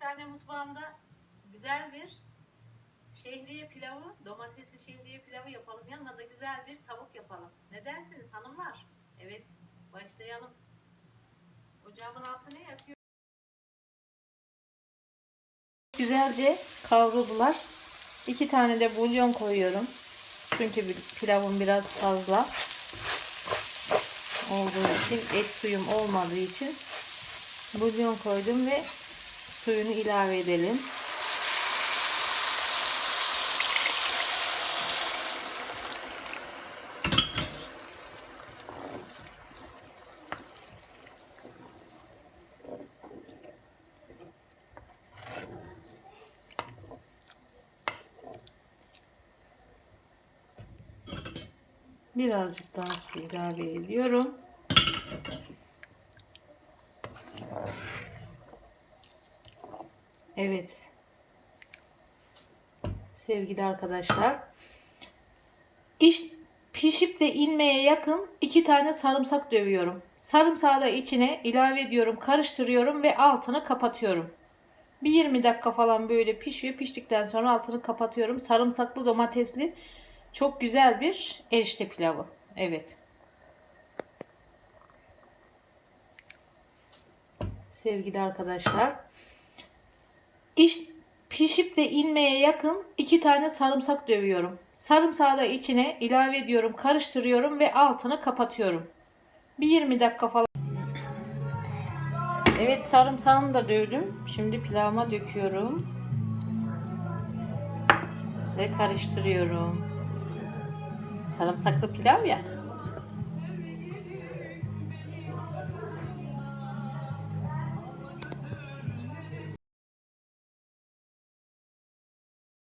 Kestane mutfağında güzel bir şehriye pilavı, domatesli şehriye pilavı yapalım. Yanına da güzel bir tavuk yapalım. Ne dersiniz hanımlar? Evet, başlayalım. Ocağımın altını yakıyorum. Güzelce kavruldular. İki tane de bulyon koyuyorum. Çünkü pilavım biraz fazla olduğu için et suyum olmadığı için bulyon koydum ve suyunu ilave edelim. Birazcık daha su ilave ediyorum. Evet. Sevgili arkadaşlar. İş pişip de inmeye yakın iki tane sarımsak dövüyorum. Sarımsağı da içine ilave ediyorum, karıştırıyorum ve altını kapatıyorum. Bir 20 dakika falan böyle pişiyor. Piştikten sonra altını kapatıyorum. Sarımsaklı domatesli çok güzel bir erişte pilavı. Evet. Sevgili arkadaşlar. İş pişip de inmeye yakın iki tane sarımsak dövüyorum. Sarımsağı da içine ilave ediyorum, karıştırıyorum ve altını kapatıyorum. Bir 20 dakika falan. Evet sarımsağını da dövdüm. Şimdi pilavıma döküyorum. Ve karıştırıyorum. Sarımsaklı pilav ya.